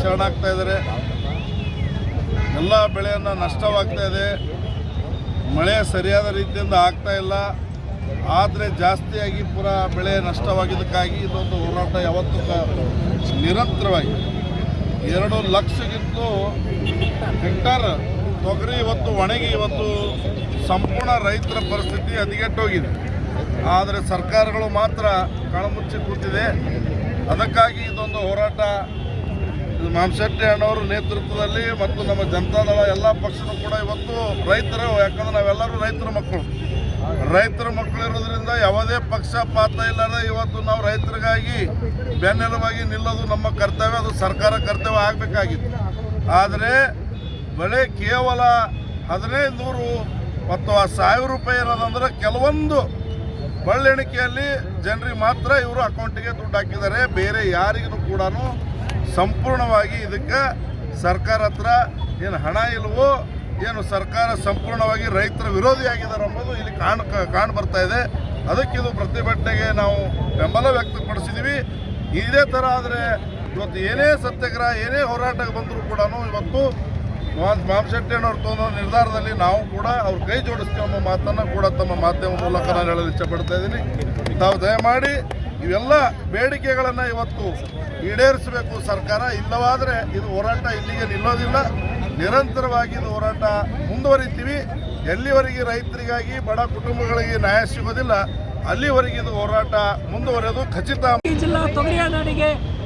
ಶರಣಾಗ್ತಾ ಇದ್ದಾರೆ. ಎಲ್ಲ ಬೆಳೆಯನ್ನು ನಷ್ಟವಾಗ್ತಾ ಇದೆ. ಮಳೆ ಸರಿಯಾದ ರೀತಿಯಿಂದ ಆಗ್ತಾ ಇಲ್ಲ. ಆದರೆ ಜಾಸ್ತಿಯಾಗಿ ಪುರ ಬೆಳೆ ನಷ್ಟವಾಗಿದ್ದಕ್ಕಾಗಿ ಇದೊಂದು ಹೋರಾಟ ಯಾವತ್ತೂ ನಿರಂತರವಾಗಿ ಎರಡು ಲಕ್ಷಕ್ಕಿಂತಲೂ ಹೆಕ್ಟರ್ ತೊಗರಿ ಇವತ್ತು ಒಣಗಿ ಇವತ್ತು ಸಂಪೂರ್ಣ ರೈತರ ಪರಿಸ್ಥಿತಿ ಹದಿಗೆಟ್ಟೋಗಿದೆ. ಆದರೆ ಸರ್ಕಾರಗಳು ಮಾತ್ರ ಕಣಮುಚ್ಚಿ ಕೂತಿದೆ. ಅದಕ್ಕಾಗಿ ಇದೊಂದು ಹೋರಾಟ ಇದು ಮಾಂಶೆಟ್ಟಿ ಅಣ್ಣವರ ನೇತೃತ್ವದಲ್ಲಿ ಮತ್ತು ನಮ್ಮ ಜನತಾ ದಳ ಎಲ್ಲ ಪಕ್ಷನೂ ಕೂಡ ಇವತ್ತು ರೈತರ, ಯಾಕಂದ್ರೆ ನಾವೆಲ್ಲರೂ ರೈತರ ಮಕ್ಕಳು. ರೈತರ ಮಕ್ಕಳು ಇರೋದ್ರಿಂದ ಯಾವುದೇ ಪಕ್ಷಪಾತ ಇಲ್ಲದ ಇವತ್ತು ನಾವು ರೈತರಿಗಾಗಿ ಬೆನ್ನೆಲುಬಾಗಿ ನಿಲ್ಲೋದು ನಮ್ಮ ಕರ್ತವ್ಯ, ಅದು ಸರ್ಕಾರ ಕರ್ತವ್ಯ ಆಗಬೇಕಾಗಿತ್ತು. ಆದರೆ ಬೆಳೆ ಕೇವಲ ಹದಿನೈದು ನೂರು ಮತ್ತು ಆ ಸಾವಿರ ರೂಪಾಯಿ ಇರೋದಂದ್ರೆ ಕೆಲವೊಂದು ಬಳ್ಳೆಣಿಕೆಯಲ್ಲಿ ಜನರಿಗೆ ಮಾತ್ರ ಇವರು ಅಕೌಂಟಿಗೆ ದುಡ್ಡು ಹಾಕಿದ್ದಾರೆ. ಬೇರೆ ಯಾರಿಗೂ ಕೂಡ ಸಂಪೂರ್ಣವಾಗಿ ಇದಕ್ಕೆ ಸರ್ಕಾರ ಹತ್ರ ಏನು ಹಣ ಇಲ್ಲವೋ ಏನು ಸರ್ಕಾರ ಸಂಪೂರ್ಣವಾಗಿ ರೈತರ ವಿರೋಧಿಯಾಗಿದ್ದಾರೆ ಅನ್ನೋದು ಇಲ್ಲಿ ಕಾಣ ಕಾಣ್ ಬರ್ತಾ ಇದೆ. ಅದಕ್ಕೆ ಇದು ಪ್ರತಿಭಟನೆಗೆ ನಾವು ಬೆಂಬಲ ವ್ಯಕ್ತಪಡಿಸಿದ್ದೀವಿ ಇದೇ ಥರ ಆದರೆ ಇವತ್ತು ಏನೇ ಸತ್ಯಾಗ್ರಹ, ಏನೇ ಹೋರಾಟಕ್ಕೆ ಬಂದರೂ ಕೂಡ ಇವತ್ತು ಮಾಮಶೆಟ್ಟಿ ಅನ್ನೋರು ತೊಗೊಂಡ ನಿರ್ಧಾರದಲ್ಲಿ ನಾವು ಕೂಡ ಅವ್ರ ಕೈ ಜೋಡಿಸ್ತೀವಿ ಅನ್ನೋ ಮಾತನ್ನು ಕೂಡ ತಮ್ಮ ಮಾಧ್ಯಮ ಮೂಲಕ ನಾನು ಹೇಳಲು ಇಷ್ಟಪಡ್ತಾ ಇದ್ದೀನಿ. ತಾವು ದಯಮಾಡಿ ಇವೆಲ್ಲ ಬೇಡಿಕೆಗಳನ್ನು ಇವತ್ತು ಈಡೇರಿಸಬೇಕು ಸರ್ಕಾರ. ಇಲ್ಲವಾದರೆ ಇದು ಹೋರಾಟ ಇಲ್ಲಿಗೆ ನಿಲ್ಲೋದಿಲ್ಲ. ನಿರಂತರವಾಗಿ ಇದು ಹೋರಾಟ ಮುಂದುವರಿತೀವಿ. ಎಲ್ಲಿವರೆಗೆ ರೈತರಿಗಾಗಿ ಬಡ ಕುಟುಂಬಗಳಿಗೆ ನ್ಯಾಯ ಸಿಗೋದಿಲ್ಲ, ಅಲ್ಲಿವರೆಗೆ ಇದು ಹೋರಾಟ ಮುಂದುವರೆಯೋದು ಖಚಿತ. ಜಿಲ್ಲಾ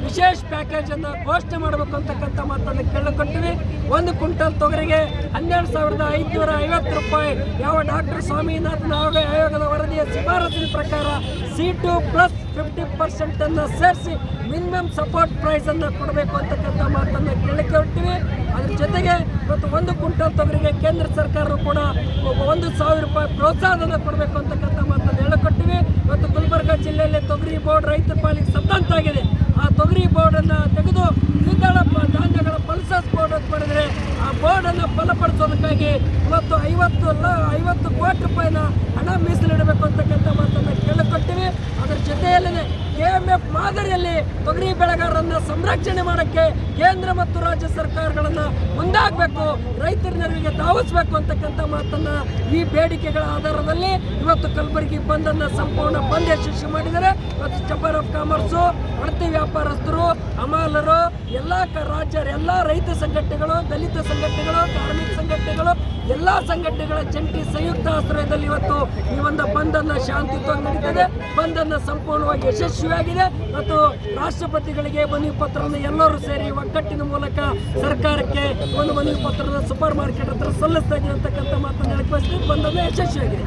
ವಿಶೇಷ ಪ್ಯಾಕೇಜ್ ಅನ್ನು ಘೋಷಣೆ ಮಾಡಬೇಕು ಅಂತಕ್ಕಂಥ ಮಾತನ್ನು ಕೇಳಿಕೊಟ್ಟಿವಿ. ಒಂದು ಕ್ವಿಂಟಲ್ ತೊಗರಿಗೆ ಹನ್ನೆರಡು ಸಾವಿರದ ಐದುನೂರ ಐವತ್ತು ರೂಪಾಯಿ. ಯಾವ ಡಾಕ್ಟರ್ ಸ್ವಾಮಿನಾಥನ್ ಆಯೋಗ ಆಯೋಗದ ವರದಿಯ ಶಿಫಾರಸಿನ ಪ್ರಕಾರ C two plus fifty percent ಅನ್ನು ಸೇರಿಸಿ ಮಿನಿಮಮ್ ಸಪೋರ್ಟ್ ಪ್ರೈಸ್ ಅನ್ನು ಕೊಡಬೇಕು ಅಂತಕ್ಕಂಥ ಮಾತನ್ನು ಕೇಳಿಕೊಟ್ಟಿವಿ. ಅದ್ರ ಜೊತೆಗೆ ಇವತ್ತು ಒಂದು ಕ್ವಿಂಟಲ್ ತೊಗರಿಗೆ ಕೇಂದ್ರ ಸರ್ಕಾರ ಕೂಡ ಒಂದು ಸಾವಿರ ರೂಪಾಯಿ ಪ್ರೋತ್ಸಾಹನ ಕೊಡಬೇಕು ಅಂತಕ್ಕಂಥ ಮಾತನ್ನು ಹೇಳಿಕೊಟ್ಟಿವಿ. ಇವತ್ತು ಗುಲ್ಬರ್ಗ ಜಿಲ್ಲೆಯಲ್ಲಿ ತೊಗರಿ ಬೋರ್ಡ್ ರೈತ ಪಾಲಿಗೆ ಸತ್ತಂತಾಗಿದೆ ಬೋರ್ಡನ್ನು ತೆಗೆದು ದ್ವಿದಳ ಧಾನ್ಯಗಳ ಪಲ್ಸಸ್ ಬೋರ್ಡ್ ಅಂತ ಮಾಡಿದರೆ ಆ ಬೋರ್ಡನ್ನು ಬಲಪಡಿಸೋದಕ್ಕಾಗಿ ಇವತ್ತು ಐವತ್ತು ಲ ಐವತ್ತು ಕೋಟಿ ರೂಪಾಯಿನ ಹಣ ಮೀಸಲಿಡಬೇಕು ಅಂತಕ್ಕಂಥ ಮಾತನ್ನು ಕೇಳಿಕೊಟ್ಟಿವಿ ಅದರ ಜೊತೆಯಲ್ಲೇ ಕೆ ಎಂ ಎಫ್ ಮಾದರಿಯಲ್ಲಿ ತೊಗರಿ ಬೆಳೆಗಾರರನ್ನ ಸಂರಕ್ಷಣೆ ಮಾಡೋಕ್ಕೆ ಕೇಂದ್ರ ಮತ್ತು ರಾಜ್ಯ ಸರ್ಕಾರಗಳನ್ನ ಮುಂದಾಗಬೇಕು ರೈತರ ನೆರವಿಗೆ ಧಾವಿಸಬೇಕು ಅಂತಕ್ಕಂಥ ಮಾತನ್ನ ಈ ಬೇಡಿಕೆಗಳ ಆಧಾರದಲ್ಲಿ ಇವತ್ತು ಕಲಬುರಗಿ ಬಂದನ್ನ ಸಂಪೂರ್ಣ ಬಂದ್ ಯಶಸ್ವಿ ಮಾಡಿದರೆ ಇವತ್ತು ಚಂಬರ್ ಆಫ್ ಕಾಮರ್ಸು ಅಡತಿ ವ್ಯಾಪಾರಸ್ಥರು ಹಮಾಲರು ಎಲ್ಲ ರಾಜ್ಯರ, ಎಲ್ಲ ರೈತ ಸಂಘಟನೆಗಳು, ದಲಿತ ಸಂಘಟನೆಗಳು, ಕಾರ್ಮಿಕ ಸಂಘಟನೆಗಳು ಎಲ್ಲ ಸಂಘಟನೆಗಳ ಜಂಟಿ ಸಂಯುಕ್ತ ಆಶ್ರಯದಲ್ಲಿ ಇವತ್ತು ಈ ಒಂದು ಬಂದನ್ನ ಶಾಂತಿಯುತವಾಗಿ ನಡೀತದೆ. ಬಂದನ್ನ ಸಂಪೂರ್ಣವಾಗಿ ಯಶಸ್ವಿಯಾಗಿದೆ. ಮತ್ತು ರಾಷ್ಟ್ರಪತಿಗಳಿಗೆ ಮನವಿ ಪತ್ರವನ್ನು ಎಲ್ಲರೂ ಸೇರಿ ಒಗ್ಗಟ್ಟಿನ ಮೂಲಕ ಸರ್ಕಾರಕ್ಕೆ ಒಂದು ಮನವಿ ಪತ್ರದ ಸೂಪರ್ ಮಾರ್ಕೆಟ್ ಹತ್ರ ಸಲ್ಲಿಸ್ತಾ ಇದೆ ಅಂತಕ್ಕಂಥ ಮಾತನ್ನು ಹೇಳಕ್ ಬಯಸ್ತೀನಿ ಬಂದನ್ನ ಯಶಸ್ವಿಯಾಗಿದೆ.